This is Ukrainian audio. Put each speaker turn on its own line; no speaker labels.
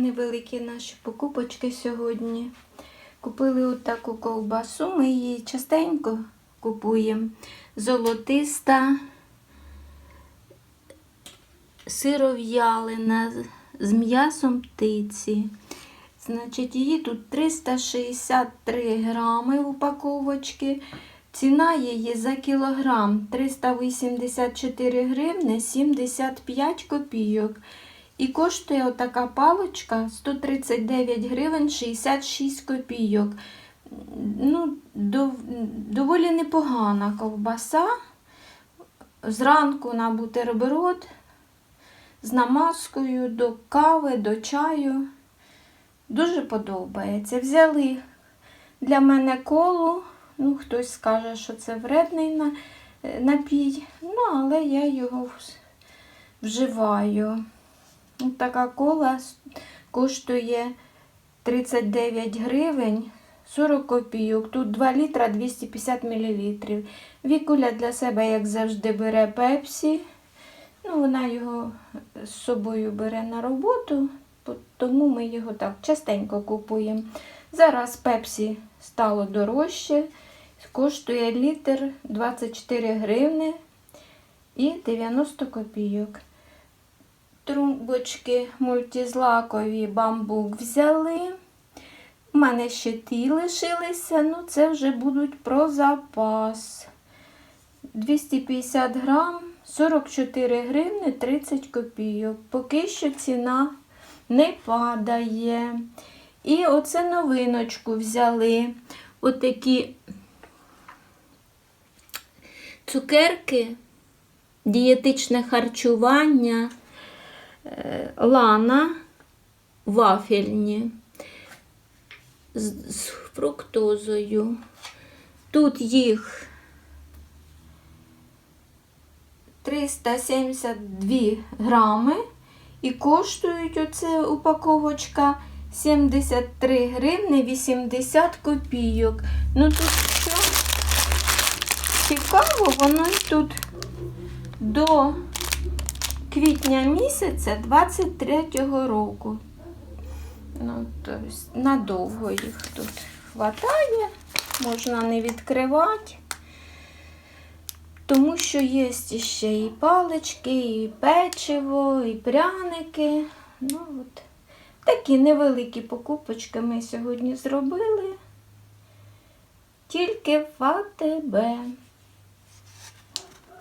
невеликі наші покупочки сьогодні. Купили от таку ковбасу, ми її частенько купуємо. Золотиста сиров'ялина з м'ясом птиці. Значить, її тут 363 грами в упаковочці. Ціна її за кілограм 384 гривни 75 копійок. І коштує отака палочка 139 гривень 66 копійок. Ну, дов, доволі непогана ковбаса. Зранку на бутерброд з намазкою до кави, до чаю. Дуже подобається. Взяли для мене колу. Ну, хтось скаже, що це вредний е, напій. Ну, але я його вживаю. Така кола коштує 39 гривень 40 копійок. Тут 2 літра 250 мл. Вікуля для себе, як завжди, бере пепсі. Ну, вона його з собою бере на роботу, тому ми його так частенько купуємо. Зараз пепсі стало дорожче, коштує літр 24 гривни і 90 копійок. Трубочки мультизлакові бамбук взяли. У мене ще ті лишилися, ну це вже будуть про запас. 250 грам, 44 гривни 30 копійок. Поки що ціна не падає. І оце новиночку взяли. Отакі цукерки, дієтичне харчування, лана, вафельні з, з фруктозою. Тут їх 372 грами і коштують оце упаковочка 73 гривни 80 копійок. Ну тут що цікаво, воно тут до квітня місяця 23-го року. Ну, тобто надовго їх тут хватає, можна не відкривати. Тому що є ще і палички, і печиво, і пряники. Ну, от. Такі невеликі покупочки ми сьогодні зробили. Тільки в АТБ.